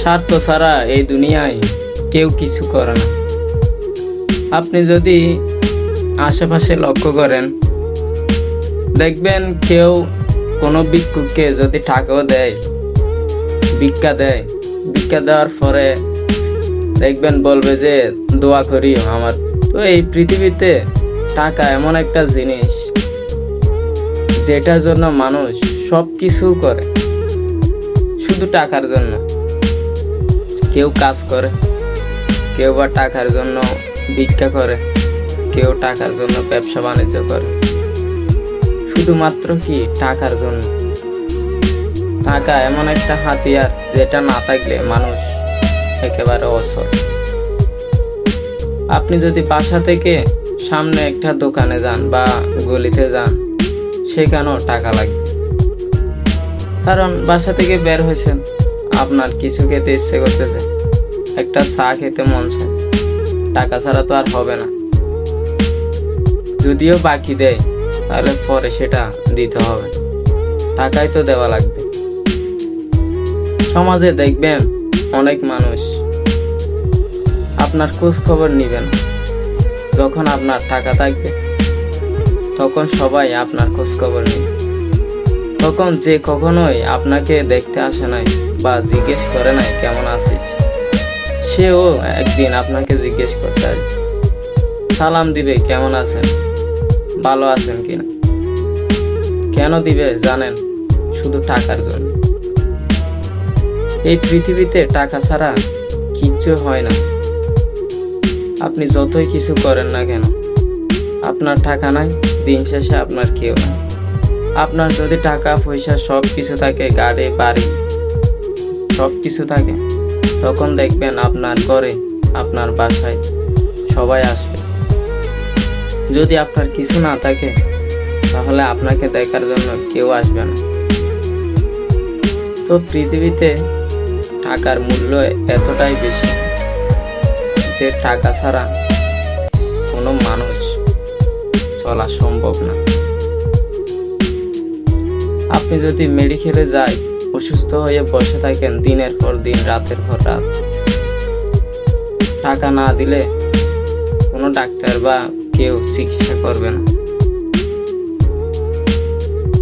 স্বার্থ ছাড়া এই দুনিয়ায় কেউ কিছু করে না। আপনি যদি আশেপাশে লক্ষ্য করেন, দেখবেন কেউ কোনো ভিক্ষুককে যদি টাকাও দেয়, ভিক্ষা দেয়, ভিক্ষা দেওয়ার পরে দেখবেন বলবে যে, দোয়া করি আমার। তো এই পৃথিবীতে টাকা এমন একটা জিনিস যেটার জন্য মানুষ সব কিছু করে, শুধু টাকার জন্য। কেউ কাজ করে, কেউ বা টাকার জন্য ভিক্ষা করে, কেউ টাকার জন্য ব্যবসা বাণিজ্য করে। শুধুমাত্র কি টাকার জন্য? টাকা এমন একটা হাতিয়ার যেটা না থাকলে মানুষ একেবারে অসল আপনি যদি বাসা থেকে সামনে একটা দোকানে যান বা গলিতে যান, সেখানেও টাকা লাগে। কারণ বাসা থেকে বের হয়েছেন। আপনার কিছু খেতে ইচ্ছে করতেছে। একটা চা খেতে মন চায়। টাকা ছাড়া তো আর হবে না। যদিও বাকি দেয়, তাহলে পরে সেটা দিতে হবে। টাকাই তো দেওয়া লাগবে। সমাজে দেখবেন অনেক মানুষ আপনার খোঁজ খবর নিবেন যখন আপনার টাকা থাকবে, তখন সবাই আপনার খোঁজ খবর নেবে। তখন যে কখনোই আপনাকে দেখতে আসে নাই বা জিজ্ঞেস করে নাই, কেমন আছিস? সেও একদিন আপনাকে জিজ্ঞেস করতে আসবে। সালাম দিবে, কেমন আছেন? ভালো আছেন কিনা? কেন দিবে জানেন, শুধু টাকার জন্য। এই পৃথিবীতে টাকা ছাড়া কিচ্ছু হয় না। আপনি যতই কিছু করেন না কেন, আপনার টাকা নাই, দিন শেষে আপনার কেউ নাই। আপনার যদি টাকা, পয়সা সব কিছু থাকে, গাড়ি, বাড়ি সব কিছু থাকে, তখন দেখবেন আপনার ঘরে, আপনার বাসায় সবাই আসবে। যদি আপনার কিছু না থাকে, তাহলে আপনাকে দেখার জন্য কেউ আসবে না। তো পৃথিবীতে টাকার মূল্য এতটাই বেশি যে টাকা ছাড়া কোনো মানুষ চলা সম্ভব না। আপনি যদি মেডিকেলে যাই, অসুস্থ হয়ে বসে থাকেন দিনের পর দিন, রাতের পর রাত। টাকা না দিলে কোনো ডাক্তার বা কেউ চিকিৎসা করবে না।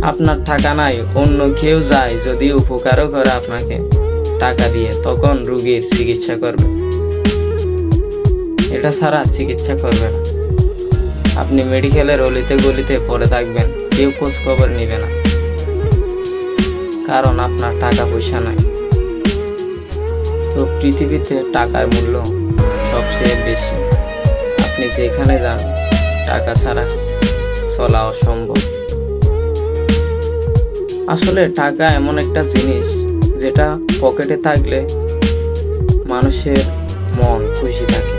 আপনার টাকা নাই, অন্য কেউ যায়, যদি উপকারও করে আপনাকে টাকা দিয়ে, তখন রুগীর চিকিৎসা করবে। এটা ছাড়া চিকিৎসা করবে না। আপনি মেডিকেলের অলিতে গলিতে পড়ে থাকবেন, কেউ খোঁজ খবর নেবে না। কারণ আপনার টাকা পয়সা নাই। তো পৃথিবীতে টাকার মূল্য সবচেয়ে বেশি। আপনি যেখানে যান, টাকা ছাড়া চলা অসম্ভব। আসলে টাকা এমন একটা জিনিস যেটা পকেটে থাকলে মানুষের মন খুশি থাকে।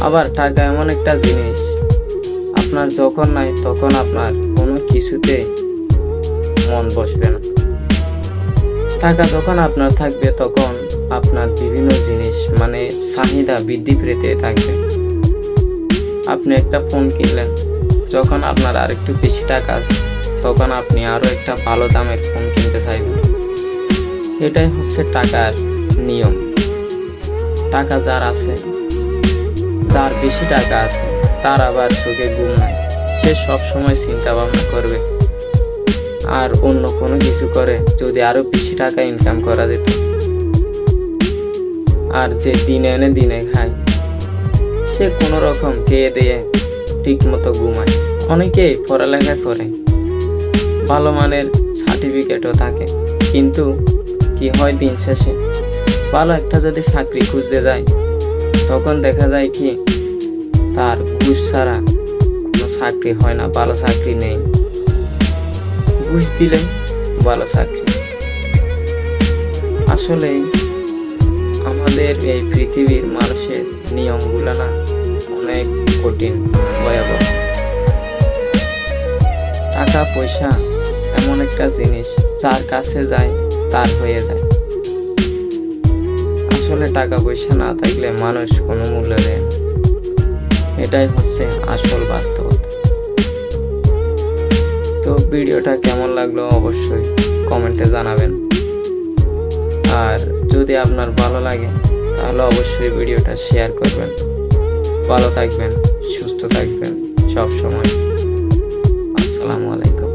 আবার টাকা এমন একটা জিনিস, আপনার যখন নাই তখন আপনার কোনো কিছুতে মন বসবে না। টাকা যখন আপনার থাকবে, তখন আপনার বিভিন্ন জিনিস মানে চাহিদা বৃদ্ধি পেতে থাকবে। আপনি একটা ফোন কিনলেন, যখন আপনার আর একটু বেশি টাকা আছে, তখন আপনি আরও একটা ভালো দামের ফোন কিনতে চাইবেন। এটাই হচ্ছে টাকার নিয়ম। টাকা যার আছে, যার বেশি টাকা আছে, তার আবার চোখে ঘুম নাই। সে সবসময় চিন্তা ভাবনা করবে আর অন্য কোনো কিছু করে যদি আরও বেশি টাকা ইনকাম করা যেত। আর যে দিনে এনে দিনে খায়, সে কোনো রকম খেয়ে দিয়ে ঠিক মতো ঘুমায়। অনেকেই পড়ালেখা করে, ভালো মানের সার্টিফিকেটও থাকে। কিন্তু কি হয় দিন শেষে? ভালো একটা যদি চাকরি খুঁজতে যায়, তখন দেখা যায় কি, তার ঘুষ ছাড়া কোনো চাকরি হয় না, ভালো চাকরি নেই। ঘুষ দিলে ভালো চাকরি আসলে আমাদের এই পৃথিবীর মানুষের নিয়মগুলো না অনেক কঠিন, ভয়াবহ। টাকা পয়সা এমন একটা জিনিস, যার কাছে যায়, তার হয়ে যায়। আসলে টাকা পয়সা না থাকলে মানুষ কোনো মূল্য দেয় এটাই হচ্ছে আসল বাস্তবতা তো ভিডিওটা কেমন লাগল অবশ্যই কমেন্টে জানাবেন। আর যদি আপনার ভালো লাগে, তাহলে অবশ্যই ভিডিওটা শেয়ার করবেন। ভালো থাকবেন, সুস্থ থাকবেন সব সময় আসসালামু আলাইকুম।